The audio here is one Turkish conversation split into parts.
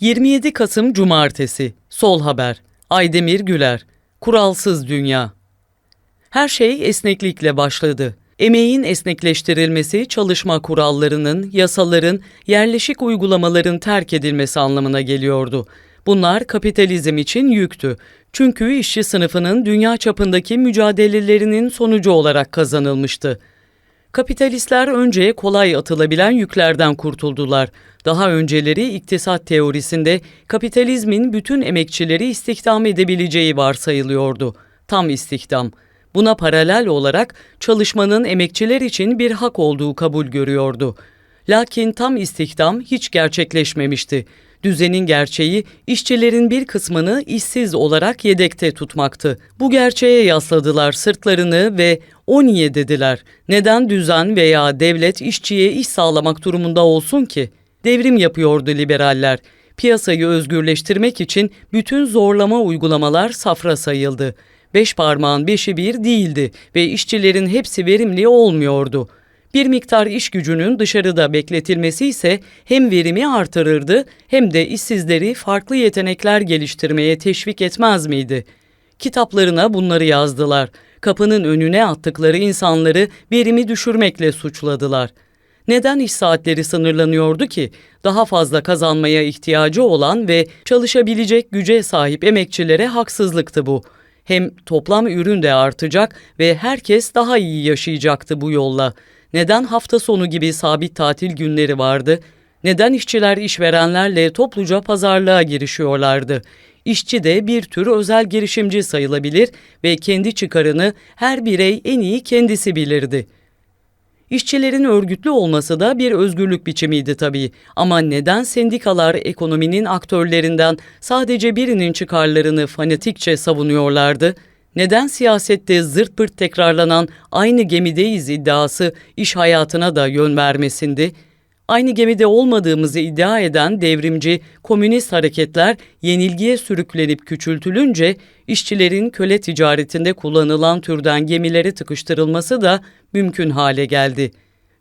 27 Kasım Cumartesi Sol Haber Aydemir Güler Kuralsız Dünya Her şey esneklikle başladı. Emeğin esnekleştirilmesi çalışma kurallarının, yasaların, yerleşik uygulamaların terk edilmesi anlamına geliyordu. Bunlar kapitalizm için yüktü. Çünkü işçi sınıfının dünya çapındaki mücadelelerinin sonucu olarak kazanılmıştı. Kapitalistler önce kolay atılabilen yüklerden kurtuldular. Daha önceleri iktisat teorisinde kapitalizmin bütün emekçileri istihdam edebileceği varsayılıyordu. Tam istihdam. Buna paralel olarak çalışmanın emekçiler için bir hak olduğu kabul görüyordu. Lakin tam istihdam hiç gerçekleşmemişti. Düzenin gerçeği işçilerin bir kısmını işsiz olarak yedekte tutmaktı. Bu gerçeğe yasladılar sırtlarını ve o niye dediler. Neden düzen veya devlet işçiye iş sağlamak durumunda olsun ki? Devrim yapıyordu liberaller. Piyasayı özgürleştirmek için bütün zorlama uygulamalar safra sayıldı. Beş parmağın beşi bir değildi ve işçilerin hepsi verimli olmuyordu.'' Bir miktar iş gücünün dışarıda bekletilmesi ise hem verimi artırırdı hem de işsizleri farklı yetenekler geliştirmeye teşvik etmez miydi? Kitaplarına bunları yazdılar. Kapının önüne attıkları insanları verimi düşürmekle suçladılar. Neden iş saatleri sınırlanıyordu ki? Daha fazla kazanmaya ihtiyacı olan ve çalışabilecek güce sahip emekçilere haksızlıktı bu. Hem toplam ürün de artacak ve herkes daha iyi yaşayacaktı bu yolla. Neden hafta sonu gibi sabit tatil günleri vardı? Neden işçiler işverenlerle topluca pazarlığa girişiyorlardı? İşçi de bir tür özel girişimci sayılabilir ve kendi çıkarını her birey en iyi kendisi bilirdi. İşçilerin örgütlü olması da bir özgürlük biçimiydi tabii. Ama neden sendikalar ekonominin aktörlerinden sadece birinin çıkarlarını fanatikçe savunuyorlardı?'' Neden siyasette zırt pırt tekrarlanan aynı gemideyiz iddiası iş hayatına da yön vermesindi? Aynı gemide olmadığımızı iddia eden devrimci, komünist hareketler yenilgiye sürüklenip küçültülünce işçilerin köle ticaretinde kullanılan türden gemilere tıkıştırılması da mümkün hale geldi.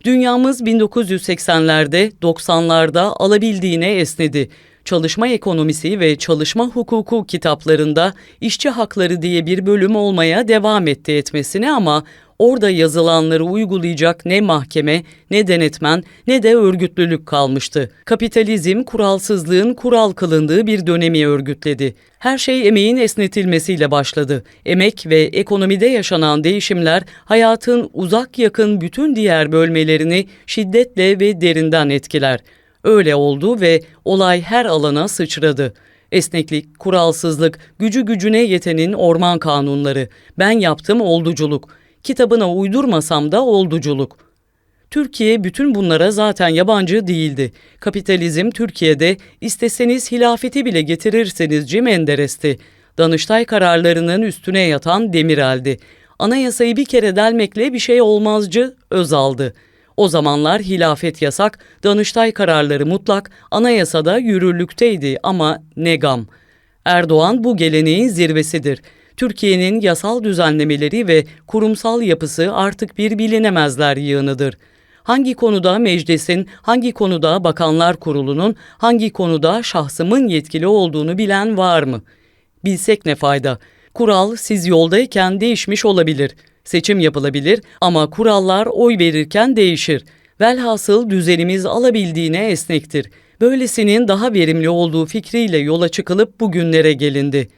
Dünyamız 1980'lerde, 90'larda alabildiğine esnedi Çalışma Ekonomisi ve Çalışma Hukuku kitaplarında işçi hakları diye bir bölüm olmaya devam etti etmesine ama orada yazılanları uygulayacak ne mahkeme, ne denetmen, ne de örgütlülük kalmıştı. Kapitalizm kuralsızlığın kural kılındığı bir dönemi örgütledi. Her şey emeğin esnetilmesiyle başladı. Emek ve ekonomide yaşanan değişimler hayatın uzak yakın bütün diğer bölmelerini şiddetle ve derinden etkiler. Öyle oldu ve olay her alana sıçradı. Esneklik, kuralsızlık, gücü gücüne yetenin orman kanunları, ben yaptım olduculuk, kitabına uydurmasam da olduculuk. Türkiye bütün bunlara zaten yabancı değildi. Kapitalizm Türkiye'de isteseniz hilafeti bile getirirseniz Cimenderes'ti. Danıştay kararlarının üstüne yatan Demirel'di. Anayasayı bir kere delmekle bir şey olmazcı Özal'dı.'' O zamanlar hilafet yasak, Danıştay kararları mutlak, anayasada yürürlükteydi ama ne gam. Erdoğan bu geleneğin zirvesidir. Türkiye'nin yasal düzenlemeleri ve kurumsal yapısı artık bir bilinemezler yığınıdır. Hangi konuda meclisin, hangi konuda bakanlar kurulunun, hangi konuda şahsımın yetkili olduğunu bilen var mı? Bilsek ne fayda? Kural siz yoldayken değişmiş olabilir.'' Seçim yapılabilir ama kurallar oy verirken değişir. Velhasıl düzenimiz alabildiğine esnektir. Böylesinin daha verimli olduğu fikriyle yola çıkılıp bugünlere gelindi.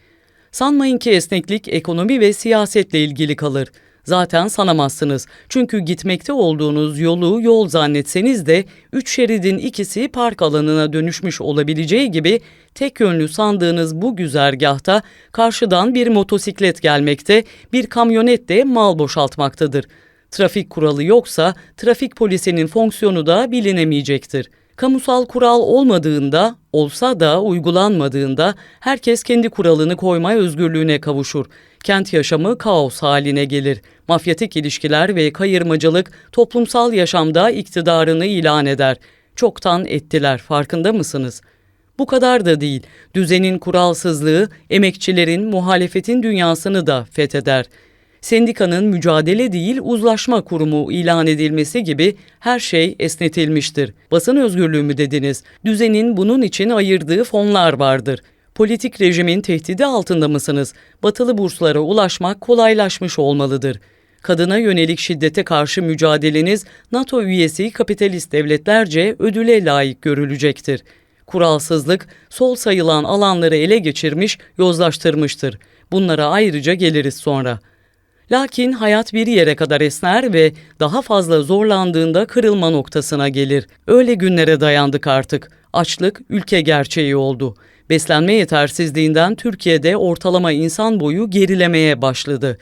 Sanmayın ki esneklik ekonomi ve siyasetle ilgili kalır. Zaten sanamazsınız. Çünkü gitmekte olduğunuz yolu yol zannetseniz de üç şeridin ikisi park alanına dönüşmüş olabileceği gibi tek yönlü sandığınız bu güzergahta karşıdan bir motosiklet gelmekte, bir kamyonet de mal boşaltmaktadır. Trafik kuralı yoksa trafik polisinin fonksiyonu da bilinemeyecektir.'' Kamusal kural olmadığında, olsa da uygulanmadığında herkes kendi kuralını koyma özgürlüğüne kavuşur. Kent yaşamı kaos haline gelir. Mafyatik ilişkiler ve kayırmacılık toplumsal yaşamda iktidarını ilan eder. Çoktan ettiler, farkında mısınız? Bu kadar da değil. Düzenin kuralsızlığı emekçilerin, muhalefetin dünyasını da fetheder. Sendikanın mücadele değil uzlaşma kurumu ilan edilmesi gibi her şey esnetilmiştir. Basın özgürlüğü mü dediniz? Düzenin bunun için ayırdığı fonlar vardır. Politik rejimin tehdidi altında mısınız? Batılı burslara ulaşmak kolaylaşmış olmalıdır. Kadına yönelik şiddete karşı mücadeleniz NATO üyesi kapitalist devletlerce ödüle layık görülecektir. Kuralsızlık, sol sayılan alanları ele geçirmiş, yozlaştırmıştır. Bunlara ayrıca geliriz sonra. Lakin hayat bir yere kadar esner ve daha fazla zorlandığında kırılma noktasına gelir. Öyle günlere dayandık artık. Açlık ülke gerçeği oldu. Beslenme yetersizliğinden Türkiye'de ortalama insan boyu gerilemeye başladı.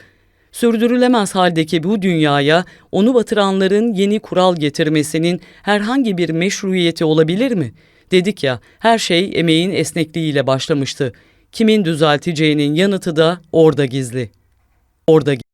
Sürdürülemez haldeki bu dünyaya onu batıranların yeni kural getirmesinin herhangi bir meşruiyeti olabilir mi? Dedik ya, her şey emeğin esnekliğiyle başlamıştı. Kimin düzelteceğinin yanıtı da orada gizli. Orada